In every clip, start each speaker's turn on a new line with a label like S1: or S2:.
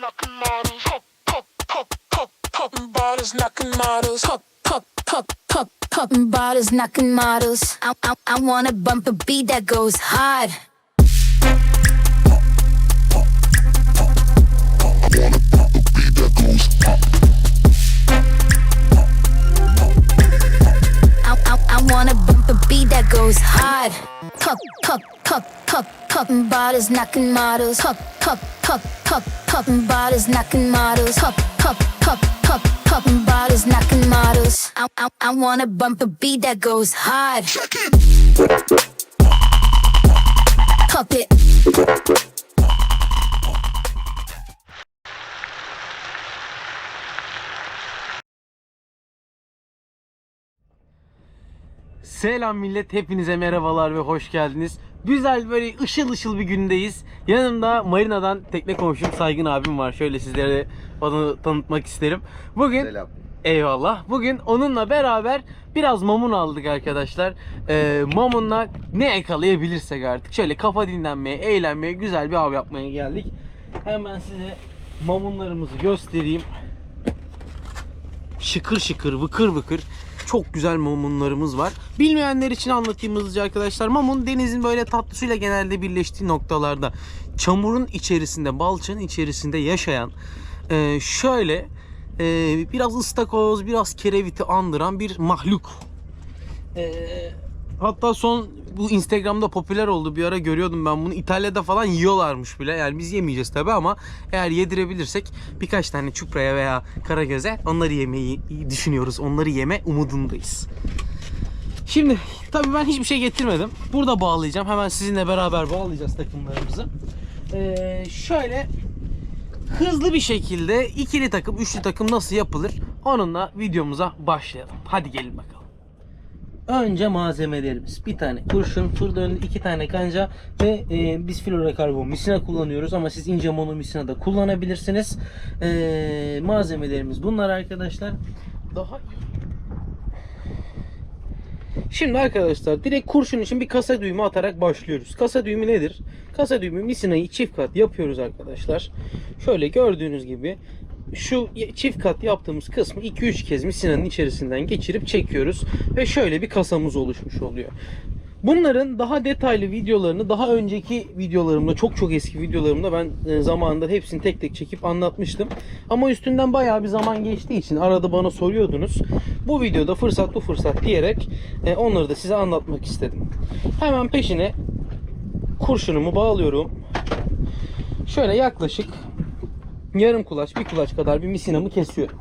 S1: knocking models, pop, pop, pop, pop, popping bottles, knocking models, pop, pop, pop, pop, popping bottles, knocking models. I, I, I wanna bump a beat that goes hard. I, I, I wanna bump a beat that goes hard. Pop, pop, pop, pop, popping bottles, knocking models. Pop, pop, pop, pop, popping bottles, knocking models. Pop, pop, pop, pop, popping bottles, knocking models. I, I, I wanna bump a beat that goes hard. Pop it.
S2: Selam millet, hepinize merhabalar ve hoş geldiniz. Güzel böyle ışıl ışıl bir gündeyiz. Yanımda Marina'dan tekne komşum Saygın abim var. Şöyle sizlere onu tanıtmak isterim. Bugün
S3: Selam.
S2: Eyvallah. Bugün onunla beraber biraz mamun aldık arkadaşlar. Ee, mamunla ne yakalayabilirsek artık. Şöyle kafa dinlenmeye, eğlenmeye, güzel bir av yapmaya geldik. Hemen size mamunlarımızı göstereyim. Şıkır şıkır, vıkır vıkır. Çok güzel mamunlarımız var. Bilmeyenler için anlatayım hızlıca arkadaşlar. Mamun denizin böyle tatlı suyla genelde birleştiği noktalarda çamurun içerisinde, balçanın içerisinde yaşayan e, şöyle e, biraz ıstakoz, biraz kereviti andıran bir mahluk. E, hatta son bu Instagram'da popüler oldu. Bir ara görüyordum ben bunu. İtalya'da falan yiyorlarmış bile. Yani biz yemeyeceğiz tabi ama eğer yedirebilirsek birkaç tane çupraya veya karagöze onları yemeyi düşünüyoruz. Onları yeme umudundayız. Şimdi tabii ben hiçbir şey getirmedim. Burada bağlayacağım. Hemen sizinle beraber bağlayacağız takımlarımızı. Ee, şöyle hızlı bir şekilde ikili takım, üçlü takım nasıl yapılır? Onunla videomuza başlayalım. Hadi gelin bakalım. Önce malzemelerimiz. Bir tane kurşun, fırda önünde iki tane kanca ve e, biz fluorokarbon misina kullanıyoruz ama siz ince mono misina da kullanabilirsiniz. E, malzemelerimiz bunlar arkadaşlar. Daha Şimdi arkadaşlar direkt kurşun için bir kasa düğümü atarak başlıyoruz. Kasa düğümü nedir? Kasa düğümü misinayı çift kat yapıyoruz arkadaşlar. Şöyle gördüğünüz gibi şu çift kat yaptığımız kısmı 2-3 kez misinanın içerisinden geçirip çekiyoruz ve şöyle bir kasamız oluşmuş oluyor. Bunların daha detaylı videolarını daha önceki videolarımda çok çok eski videolarımda ben e, zamanında hepsini tek tek çekip anlatmıştım. Ama üstünden bayağı bir zaman geçtiği için arada bana soruyordunuz. Bu videoda fırsat bu fırsat diyerek e, onları da size anlatmak istedim. Hemen peşine kurşunumu bağlıyorum. Şöyle yaklaşık yarım kulaç bir kulaç kadar bir misinamı kesiyorum.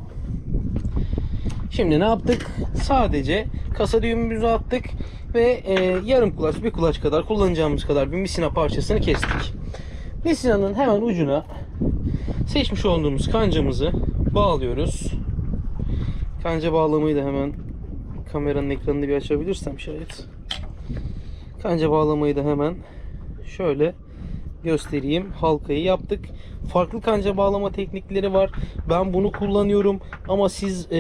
S2: Şimdi ne yaptık? Sadece kasa düğümümüzü attık ve e, yarım kulaç bir kulaç kadar kullanacağımız kadar bir misina parçasını kestik. Misinanın hemen ucuna seçmiş olduğumuz kancamızı bağlıyoruz. Kanca bağlamayı da hemen kameranın ekranını bir açabilirsem şayet. Kanca bağlamayı da hemen şöyle göstereyim. Halkayı yaptık. Farklı kanca bağlama teknikleri var. Ben bunu kullanıyorum ama siz e,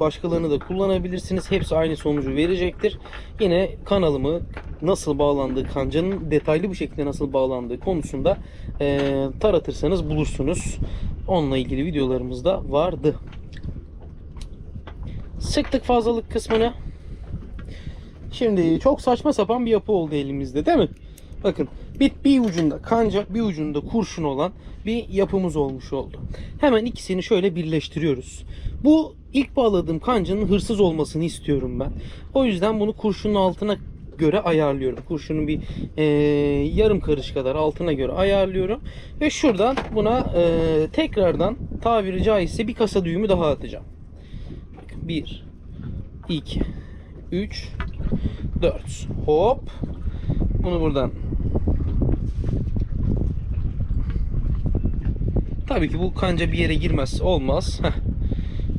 S2: başkalarını da kullanabilirsiniz. Hepsi aynı sonucu verecektir. Yine kanalımı nasıl bağlandığı, kancanın detaylı bir şekilde nasıl bağlandığı konusunda e, taratırsanız bulursunuz. Onunla ilgili videolarımız da vardı. Sıktık fazlalık kısmını. Şimdi çok saçma sapan bir yapı oldu elimizde değil mi? Bakın bir, bir ucunda kanca bir ucunda kurşun olan bir yapımız olmuş oldu. Hemen ikisini şöyle birleştiriyoruz. Bu ilk bağladığım kancanın hırsız olmasını istiyorum ben. O yüzden bunu kurşunun altına göre ayarlıyorum. Kurşunun bir e, yarım karış kadar altına göre ayarlıyorum. Ve şuradan buna e, tekrardan tabiri caizse bir kasa düğümü daha atacağım. 1 2 3 4 hop bunu buradan Tabii ki bu kanca bir yere girmez. Olmaz. Heh.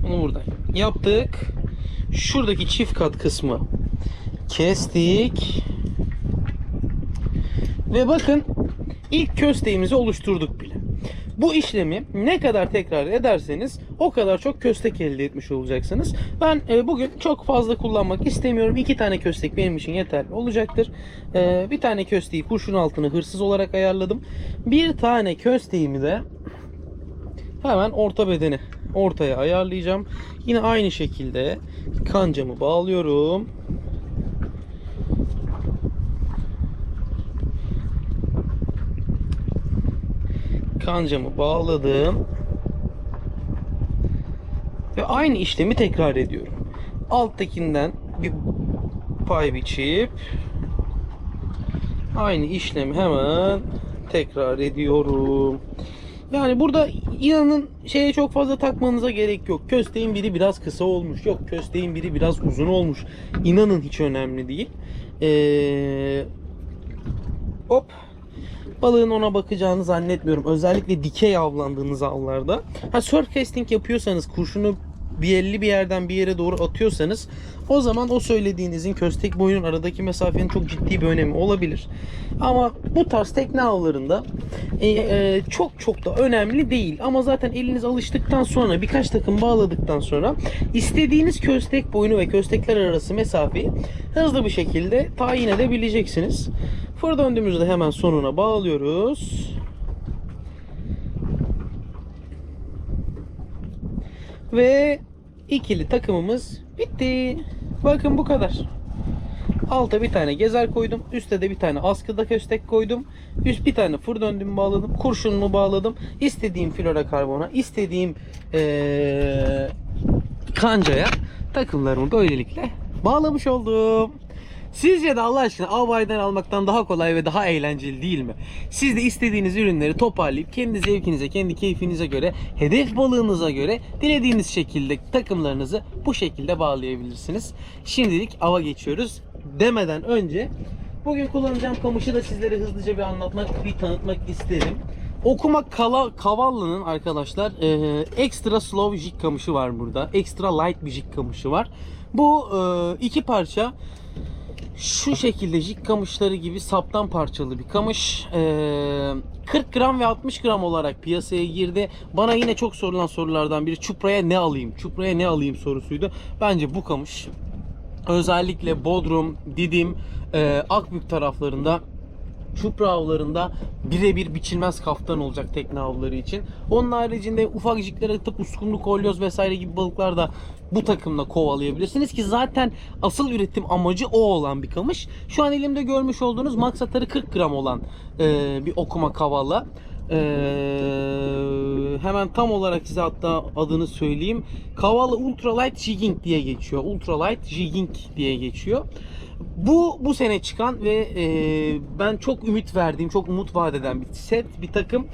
S2: Bunu buradan yaptık. Şuradaki çift kat kısmı kestik. Ve bakın ilk kösteğimizi oluşturduk bile. Bu işlemi ne kadar tekrar ederseniz o kadar çok köstek elde etmiş olacaksınız. Ben e, bugün çok fazla kullanmak istemiyorum. İki tane köstek benim için yeterli olacaktır. E, bir tane kösteği kurşun altına hırsız olarak ayarladım. Bir tane kösteğimi de Hemen orta bedeni ortaya ayarlayacağım. Yine aynı şekilde kancamı bağlıyorum. Kancamı bağladım. Ve aynı işlemi tekrar ediyorum. Alttakinden bir pay biçip aynı işlemi hemen tekrar ediyorum. Yani burada inanın şeye çok fazla takmanıza gerek yok. Kösteğin biri biraz kısa olmuş. Yok kösteğin biri biraz uzun olmuş. İnanın hiç önemli değil. Ee, hop. Balığın ona bakacağını zannetmiyorum. Özellikle dikey avlandığınız avlarda. Ha surf casting yapıyorsanız kurşunu bir elli bir yerden bir yere doğru atıyorsanız o zaman o söylediğinizin köstek boyunun aradaki mesafenin çok ciddi bir önemi olabilir. Ama bu tarz tekne avlarında e, e, çok çok da önemli değil. Ama zaten eliniz alıştıktan sonra birkaç takım bağladıktan sonra istediğiniz köstek boyunu ve köstekler arası mesafeyi hızlı bir şekilde tayin edebileceksiniz. Fır döndüğümüzde hemen sonuna bağlıyoruz. Ve ikili takımımız bitti. Bakın bu kadar. Alta bir tane gezer koydum. Üste de bir tane askıda köstek koydum. Üst bir tane fır döndüm bağladım. Kurşunumu bağladım. İstediğim florokarbona, istediğim ee, kancaya takımlarımı böylelikle bağlamış oldum. Sizce de Allah aşkına Avbay'dan almaktan daha kolay ve daha eğlenceli değil mi? Siz de istediğiniz ürünleri toparlayıp kendi zevkinize, kendi keyfinize göre, hedef balığınıza göre dilediğiniz şekilde takımlarınızı bu şekilde bağlayabilirsiniz. Şimdilik ava geçiyoruz. Demeden önce bugün kullanacağım kamışı da sizlere hızlıca bir anlatmak, bir tanıtmak isterim. Okuma Kala, Kavallı'nın arkadaşlar e, extra slow jig kamışı var burada. Extra light bir jig kamışı var. Bu e, iki parça şu şekilde jig kamışları gibi saptan parçalı bir kamış. Ee, 40 gram ve 60 gram olarak piyasaya girdi. Bana yine çok sorulan sorulardan biri Çupra'ya ne alayım? Çupra'ya ne alayım sorusuydu. Bence bu kamış özellikle Bodrum, Didim, e, Akbük taraflarında Çupra avlarında birebir biçilmez kaftan olacak tekne avları için. Onun haricinde ufak jiklere atıp uskumru, kolyoz vesaire gibi balıklar da bu takımla kovalayabilirsiniz ki zaten asıl üretim amacı o olan bir kamış. Şu an elimde görmüş olduğunuz maksatarı 40 gram olan e, bir okuma kavala. Ee, hemen tam olarak size hatta adını söyleyeyim. Kavala Ultralight Jigging diye geçiyor. Ultralight Jigging diye geçiyor. Bu bu sene çıkan ve e, ben çok ümit verdiğim, çok umut vaat eden bir set, bir takım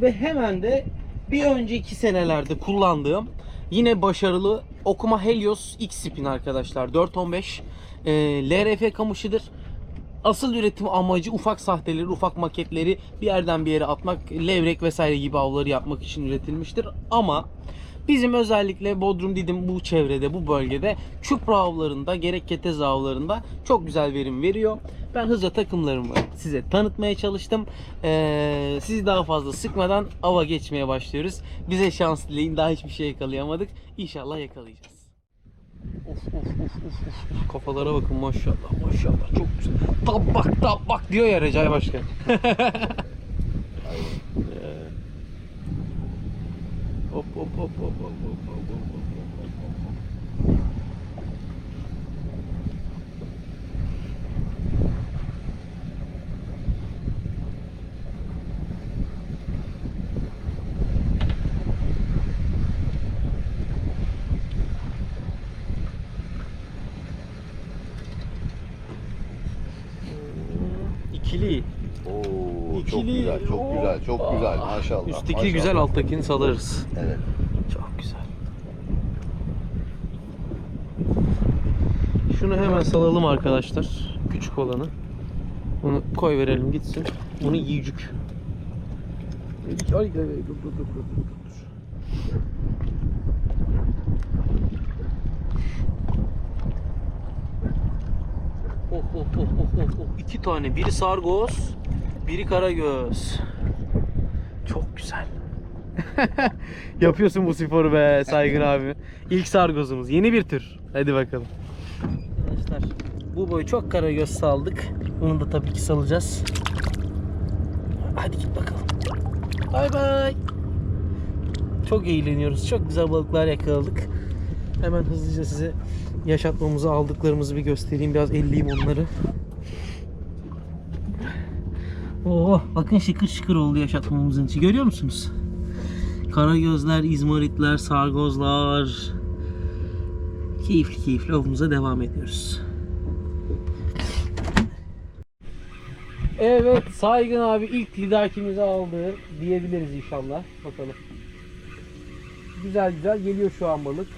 S2: ve hemen de bir önceki senelerde kullandığım yine başarılı Okuma Helios X Spin arkadaşlar 415 e, LRF kamışıdır. Asıl üretim amacı ufak sahteleri, ufak maketleri bir yerden bir yere atmak, levrek vesaire gibi avları yapmak için üretilmiştir. Ama bizim özellikle Bodrum Didim bu çevrede, bu bölgede çupra avlarında, gerek ketez avlarında çok güzel verim veriyor. Ben hızla takımlarımı size tanıtmaya çalıştım. Ee, sizi daha fazla sıkmadan ava geçmeye başlıyoruz. Bize şans dileyin. Daha hiçbir şey yakalayamadık. İnşallah yakalayacağız. Of of of of of. Kafalara bakın maşallah maşallah çok güzel. Tabak tabak diyor ya Recai Başkan. Hop hop hop hop hop hop hop hop hop hop. İkili.
S3: Oo, çok
S2: İkili.
S3: Güzel, çok güzel, çok güzel. Maşallah.
S2: Üstteki
S3: maşallah.
S2: güzel alttakini salarız.
S3: Evet.
S2: Çok güzel. Şunu hemen salalım arkadaşlar. Küçük olanı. Bunu koy verelim gitsin. Bunu yiyecek. Ay, dur, dur, dur, dur, dur. Oh, oh, oh, oh, oh, oh. İki tane. Biri sargoz, biri karagöz. Çok güzel. Yapıyorsun bu sporu be Saygın abi. İlk sargozumuz. Yeni bir tür. Hadi bakalım. Arkadaşlar bu boyu çok karagöz saldık. Bunu da tabii ki salacağız. Hadi git bakalım. Bay bay. Çok eğleniyoruz. Çok güzel balıklar yakaladık. Hemen hızlıca size yaşatmamızı aldıklarımızı bir göstereyim. Biraz elleyeyim onları. Oo, bakın şıkır şıkır oldu yaşatmamızın içi. Görüyor musunuz? Karagözler, izmaritler, sargozlar. Keyifli keyifli avımıza devam ediyoruz. Evet Saygın abi ilk lidakimizi aldı diyebiliriz inşallah. Bakalım. Güzel güzel geliyor şu an balık.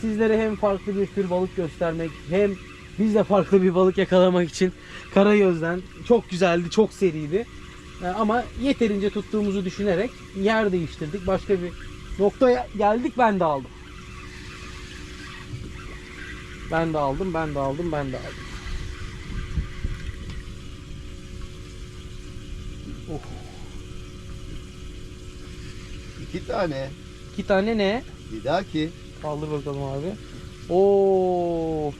S2: Sizlere hem farklı bir tür balık göstermek hem biz de farklı bir balık yakalamak için Karagöz'den çok güzeldi, çok seriydi. Ee, Ama yeterince tuttuğumuzu düşünerek yer değiştirdik. Başka bir noktaya geldik ben de aldım. Ben de aldım, ben de aldım, ben de aldım. Oh.
S3: İki tane.
S2: İki tane ne?
S3: Lidaki.
S2: Kaldır bakalım abi. Oo.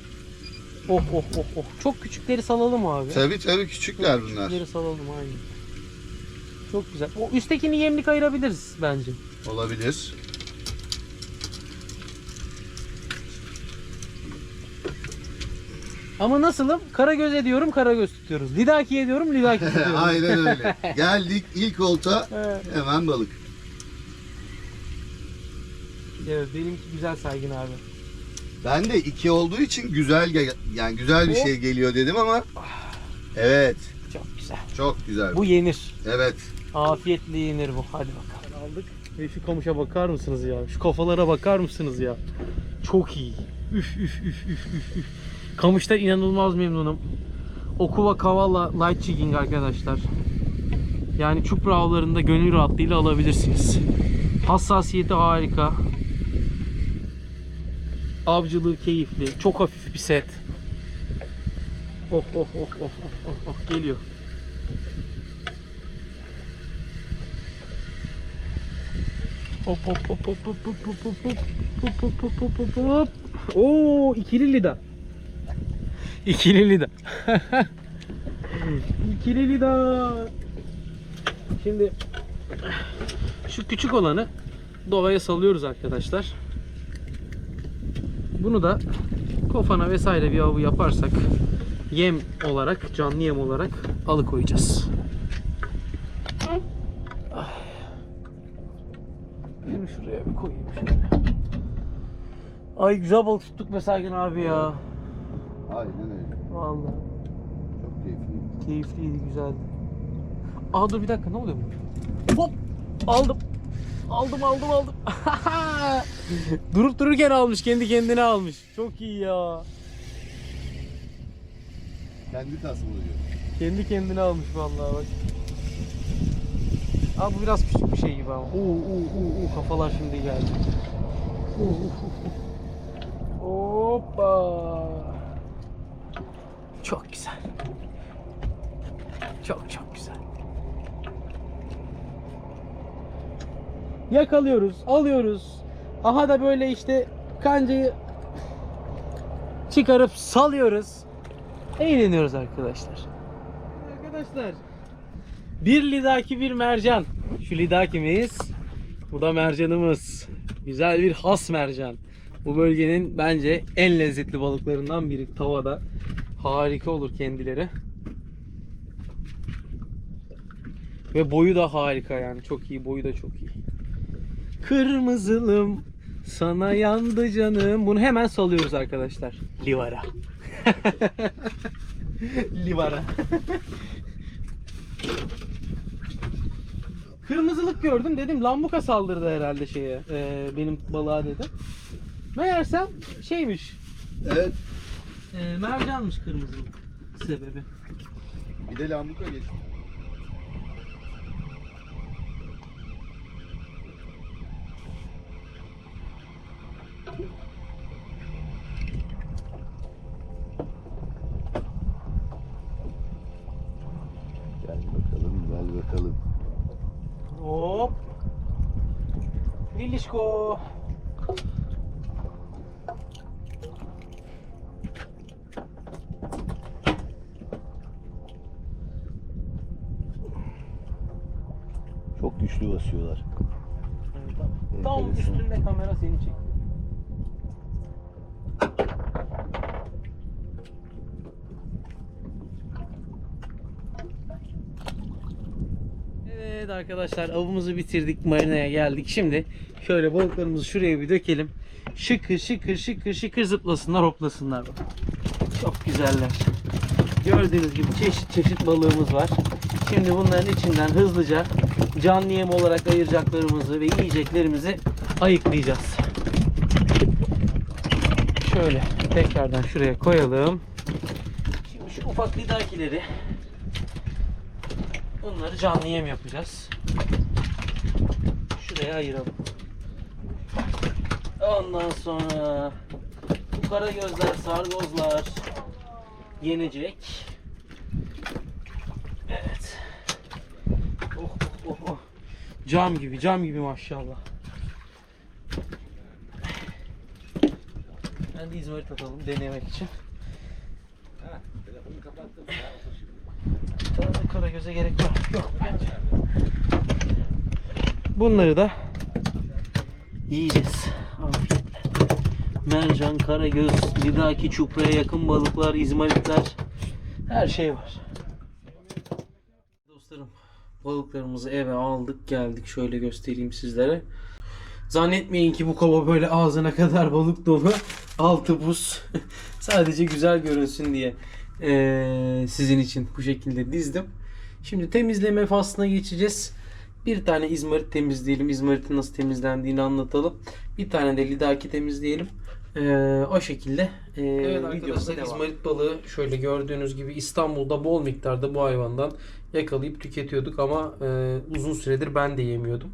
S2: Oh oh oh oh. Çok küçükleri salalım abi.
S3: Tabii tabii küçükler bunlar.
S2: Küçükleri salalım aynen. Çok güzel. O üsttekini yemlik ayırabiliriz bence.
S3: Olabilir.
S2: Ama nasılım? Karagöz ediyorum, karagöz tutuyoruz. Lidaki ediyorum, lidaki tutuyoruz.
S3: Aynen öyle. Geldik ilk olta hemen balık.
S2: evet, benimki güzel saygın abi.
S3: Ben de iki olduğu için güzel gel- yani güzel bir
S2: Hop.
S3: şey geliyor dedim ama evet
S2: Çok güzel.
S3: çok güzel.
S2: Bu yenir.
S3: Evet.
S2: Afiyetle yenir bu. Hadi bakalım. Aldık. Ve şu kamışa bakar mısınız ya? Şu kafalara bakar mısınız ya? Çok iyi. Üf üf üf üf üf. üf. Kamıştan inanılmaz memnunum. Okuva Kavala Light Jigging arkadaşlar. Yani çupra avlarında gönül rahatlığıyla alabilirsiniz. Hassasiyeti harika. Avcılığı keyifli. Çok hafif bir set. Oh oh oh oh oh oh, oh. geliyor. Hop hop hop hop hop hop hop hop hop hop hop hop hop hop hop. Oo ikili lida. İkili lida. ikili lida. Şimdi şu küçük olanı doğaya salıyoruz arkadaşlar. Bunu da kofana vesaire bir avı yaparsak yem olarak, canlı yem olarak alıkoyacağız. Şunu şuraya bir koyayım şöyle. Ay güzel balık tuttuk be Saygın abi ya.
S3: Aynen öyle.
S2: Vallahi
S3: Çok keyifli.
S2: keyifliydi, güzeldi. Aa dur bir dakika ne oluyor bu? Hop! Aldım. Aldım aldım aldım. Durup dururken almış, kendi kendine almış. Çok iyi ya.
S3: Kendi tasmalı diyor.
S2: Kendi kendine almış vallahi bak. Abi bu biraz küçük bir şey gibi ama. Oo, oo, oo, oo, kafalar şimdi geldi. Oo, oo, oo. Hoppa. Çok güzel. Çok çok güzel. Yakalıyoruz, alıyoruz. Aha da böyle işte kancayı çıkarıp salıyoruz. Eğleniyoruz arkadaşlar. Arkadaşlar bir lidaki bir mercan. Şu lidakimiz. Bu da mercanımız. Güzel bir has mercan. Bu bölgenin bence en lezzetli balıklarından biri tavada. Harika olur kendileri. Ve boyu da harika yani. Çok iyi. Boyu da çok iyi. Kırmızılım sana yandı canım. Bunu hemen salıyoruz arkadaşlar. Livara. Livara. Kırmızılık gördüm dedim lambuka saldırdı herhalde şeye e, benim balığa dedim. Meğersem şeymiş
S3: Evet.
S2: e, mercanmış kırmızılık sebebi.
S3: Bir de lambuka geçti. Gel bakalım, gel bakalım.
S2: Hop. Lilişko.
S3: Çok güçlü basıyorlar.
S2: Evet, tamam. Tam üstünde kamera seni çekiyor. Evet arkadaşlar avımızı bitirdik marinaya geldik. Şimdi şöyle balıklarımızı şuraya bir dökelim. Şıkır şıkır şıkır şıkır zıplasınlar hoplasınlar. Çok güzeller. Gördüğünüz gibi çeşit çeşit balığımız var. Şimdi bunların içinden hızlıca canlı yem olarak ayıracaklarımızı ve yiyeceklerimizi ayıklayacağız. Şöyle tekrardan şuraya koyalım. Şimdi şu ufak lidakileri bunları canlı yem yapacağız. Şuraya ayıralım. Ondan sonra bu kara gözler, sargozlar yenecek. Evet. Oh oh oh oh. Cam gibi, cam gibi maşallah. Ben de izmarit atalım denemek için. Daha kara göze gerek var. Yok bence. Bunları da yiyeceğiz. Afiyetle. Mercan, karagöz, lidaki çupraya yakın balıklar, izmaritler her şey var. Dostlarım balıklarımızı eve aldık geldik şöyle göstereyim sizlere. Zannetmeyin ki bu kova böyle ağzına kadar balık dolu. Altı buz. Sadece güzel görünsün diye eee, sizin için bu şekilde dizdim. Şimdi temizleme faslına geçeceğiz. Bir tane izmarit temizleyelim. İzmaritin nasıl temizlendiğini anlatalım. Bir tane de lidaki temizleyelim. Ee, o şekilde e, evet arkadaşlar izmarit balığı şöyle gördüğünüz gibi İstanbul'da bol miktarda bu hayvandan yakalayıp tüketiyorduk ama e, uzun süredir ben de yemiyordum.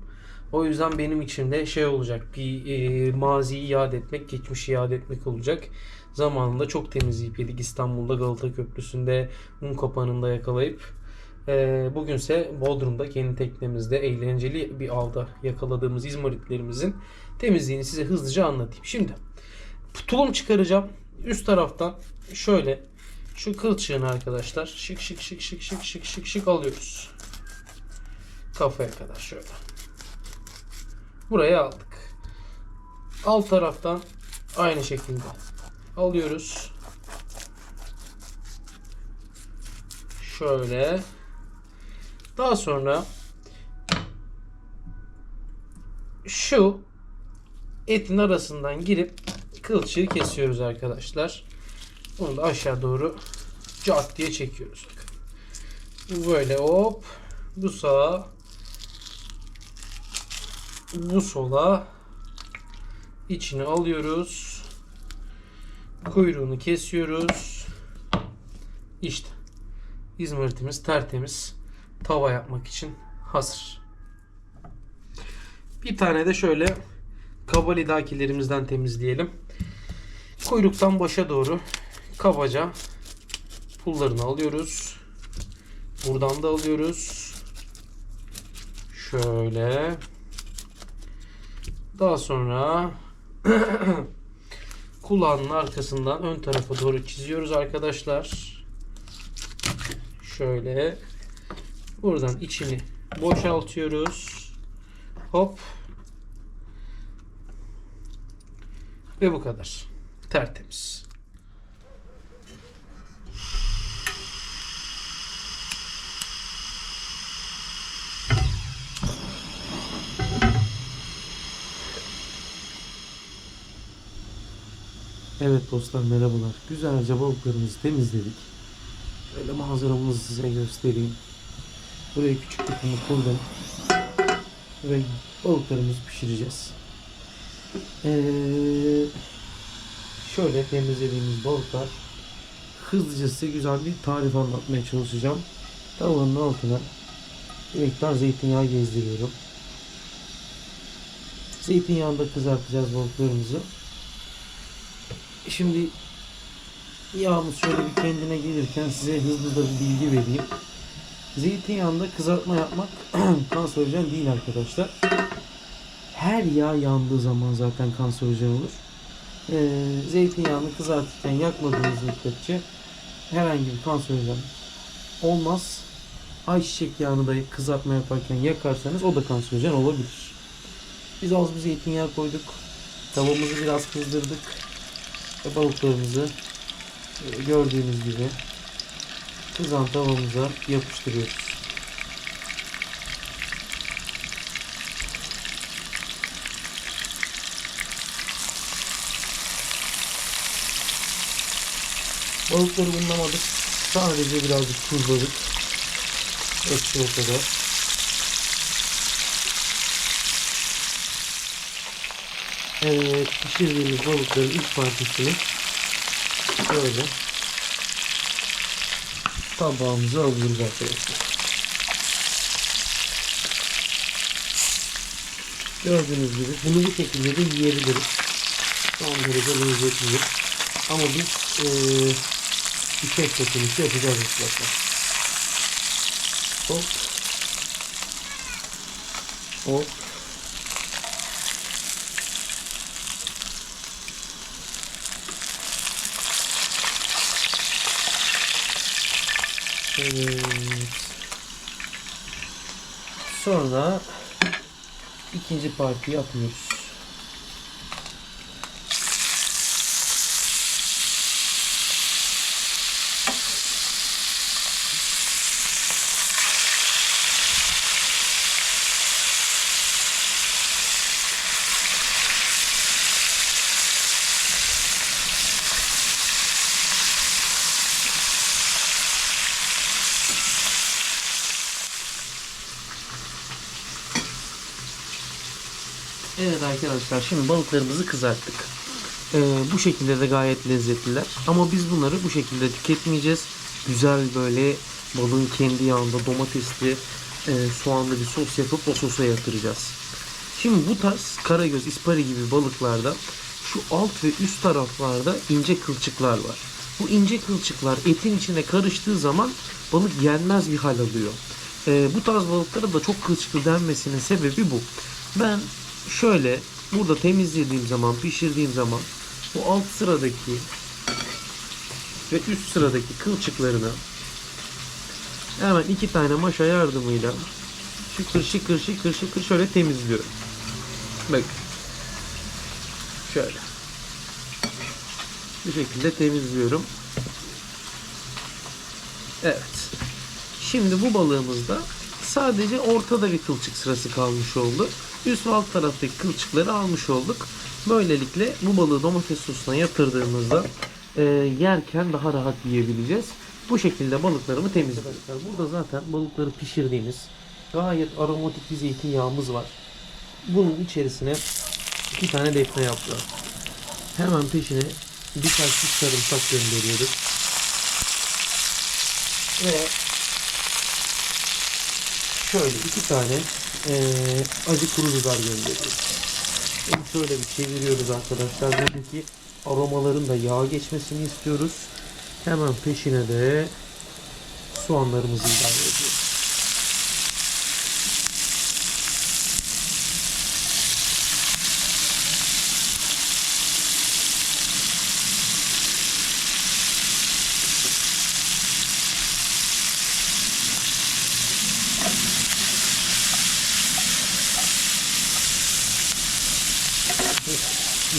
S2: O yüzden benim için de şey olacak bir e, maziyi iade etmek, geçmişi iade etmek olacak. Zamanında çok temizleyip yedik İstanbul'da Galata Köprüsü'nde, Unkapanı'nda yakalayıp ee, bugünse Bodrum'da kendi teknemizde eğlenceli bir avda yakaladığımız izmaritlerimizin temizliğini size hızlıca anlatayım. Şimdi tulum çıkaracağım. Üst taraftan şöyle şu kılçığını arkadaşlar şık şık şık şık şık şık şık şık alıyoruz. Kafaya kadar şöyle. Buraya aldık. Alt taraftan aynı şekilde alıyoruz. Şöyle. Daha sonra şu etin arasından girip kılçığı kesiyoruz arkadaşlar. Bunu da aşağı doğru cat diye çekiyoruz. Böyle hop bu sağa bu sola içini alıyoruz. Kuyruğunu kesiyoruz. İşte İzmaritimiz tertemiz tava yapmak için hazır. Bir tane de şöyle kaba lidakilerimizden temizleyelim. Kuyruktan başa doğru kabaca pullarını alıyoruz. Buradan da alıyoruz. Şöyle. Daha sonra kulağının arkasından ön tarafa doğru çiziyoruz arkadaşlar. Şöyle buradan içini boşaltıyoruz. Hop. Ve bu kadar. Tertemiz. Evet dostlar merhabalar. Güzelce balıklarımızı temizledik. Şöyle manzaramızı size göstereyim. Buraya küçük bir kumu kurdum. Ve balıklarımızı pişireceğiz. Ee, şöyle temizlediğimiz balıklar hızlıca size güzel bir tarif anlatmaya çalışacağım. Tavanın altına bir miktar zeytinyağı gezdiriyorum. Zeytinyağında kızartacağız balıklarımızı. Şimdi yağımız şöyle bir kendine gelirken size hızlı da bir bilgi vereyim. Zeytinyağında kızartma yapmak kanserojen değil arkadaşlar. Her yağ yandığı zaman zaten kanserojen olur. Ee, zeytinyağını kızartırken yakmadığınız müddetçe herhangi bir kanserojen olmaz. Ayçiçek yağını da kızartma yaparken yakarsanız o da kanserojen olabilir. Biz az bir zeytinyağı koyduk. Tavamızı biraz kızdırdık. Ve balıklarımızı e, gördüğünüz gibi kızan tavamıza yapıştırıyoruz. Balıkları unlamadık. Sadece birazcık tuzladık. Hepsi o kadar. Evet, pişirdiğimiz balıkların ilk parçasını şöyle tabağımıza alıyoruz arkadaşlar. Gördüğünüz gibi bunu bu şekilde de yiyebiliriz. Son derece lezzetlidir. Ama biz eee bir şef dokunuşu yapacağız mutlaka. Hop. Hop. Evet. Sonra ikinci partiyi atıyoruz. Evet arkadaşlar şimdi balıklarımızı kızarttık. Ee, bu şekilde de gayet lezzetliler. Ama biz bunları bu şekilde tüketmeyeceğiz. Güzel böyle balığın kendi yağında domatesli, e, soğanlı bir sos yapıp o sosa yatıracağız. Şimdi bu tarz karagöz, ispari gibi balıklarda şu alt ve üst taraflarda ince kılçıklar var. Bu ince kılçıklar etin içine karıştığı zaman balık yenmez bir hal alıyor. Ee, bu tarz balıklara da çok kılçıklı denmesinin sebebi bu. Ben şöyle burada temizlediğim zaman, pişirdiğim zaman bu alt sıradaki ve üst sıradaki kılçıklarını hemen iki tane maşa yardımıyla şıkır şıkır şıkır şıkır şöyle temizliyorum. Bak. Şöyle. Bu şekilde temizliyorum. Evet. Şimdi bu balığımızda sadece ortada bir kılçık sırası kalmış oldu. Üst ve alt taraftaki kılçıkları almış olduk. Böylelikle bu balığı domates sosuna yatırdığımızda e, yerken daha rahat yiyebileceğiz. Bu şekilde balıklarımı temizliyorum. Burada zaten balıkları pişirdiğimiz gayet aromatik bir zeytinyağımız var. Bunun içerisine iki tane defne yaprağı. Hemen peşine birkaç diş sarımsak gönderiyoruz. Ve şöyle iki tane eee, acı kuru biber gönderiyoruz. Şimdi şöyle bir çeviriyoruz arkadaşlar. Buradaki aromaların da yağa geçmesini istiyoruz. Hemen peşine de soğanlarımızı ilave ediyoruz.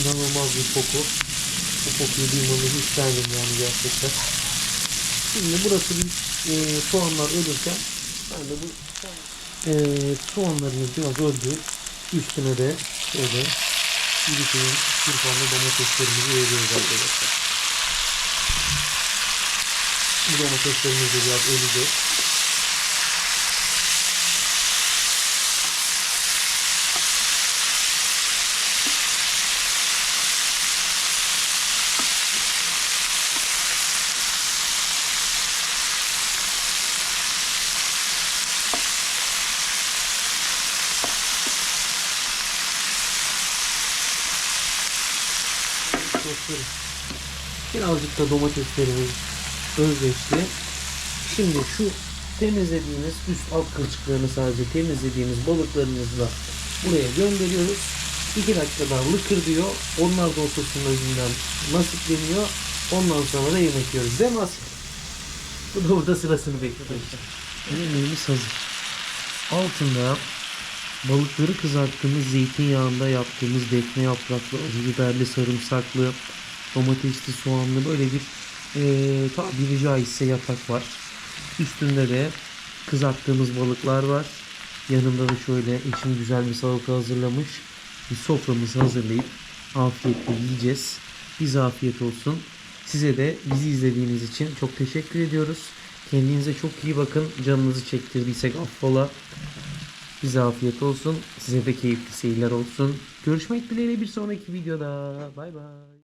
S2: İnanılmaz bir koku. Bu kokuyu duymanızı isterdim yani gerçekten. Şimdi burası bir e, soğanlar ölürken ben de bu e, soğanlarımız biraz öldü. Üstüne de şöyle iki turpanlı domateslerimizi veriyoruz arkadaşlar. Bu domateslerimiz de biraz ölüdü. Da domateslerimiz özleşti. Şimdi şu temizlediğimiz üst alt kılçıklarını sadece temizlediğimiz balıklarımızı da buraya gönderiyoruz. 2 dakika daha lıkır diyor. Onlar da o sosun özünden nasipleniyor. Ondan sonra da yemek yiyoruz. Değil mi Asya? Bu da burada sırasını bekliyor. Yemeğimiz hazır. Altında balıkları kızarttığımız zeytinyağında yaptığımız defne yapraklı, biberli, sarımsaklı, domatesli, soğanlı böyle bir eee tabiri caizse yatak var. Üstünde de kızarttığımız balıklar var. Yanında da şöyle eşim güzel bir salata hazırlamış. Bir soframızı hazırlayıp afiyetle yiyeceğiz. Bize afiyet olsun. Size de bizi izlediğiniz için çok teşekkür ediyoruz. Kendinize çok iyi bakın. Canınızı çektirdiysek affola. Bize afiyet olsun. Size de keyifli seyirler olsun. Görüşmek dileğiyle bir sonraki videoda. Bay bay.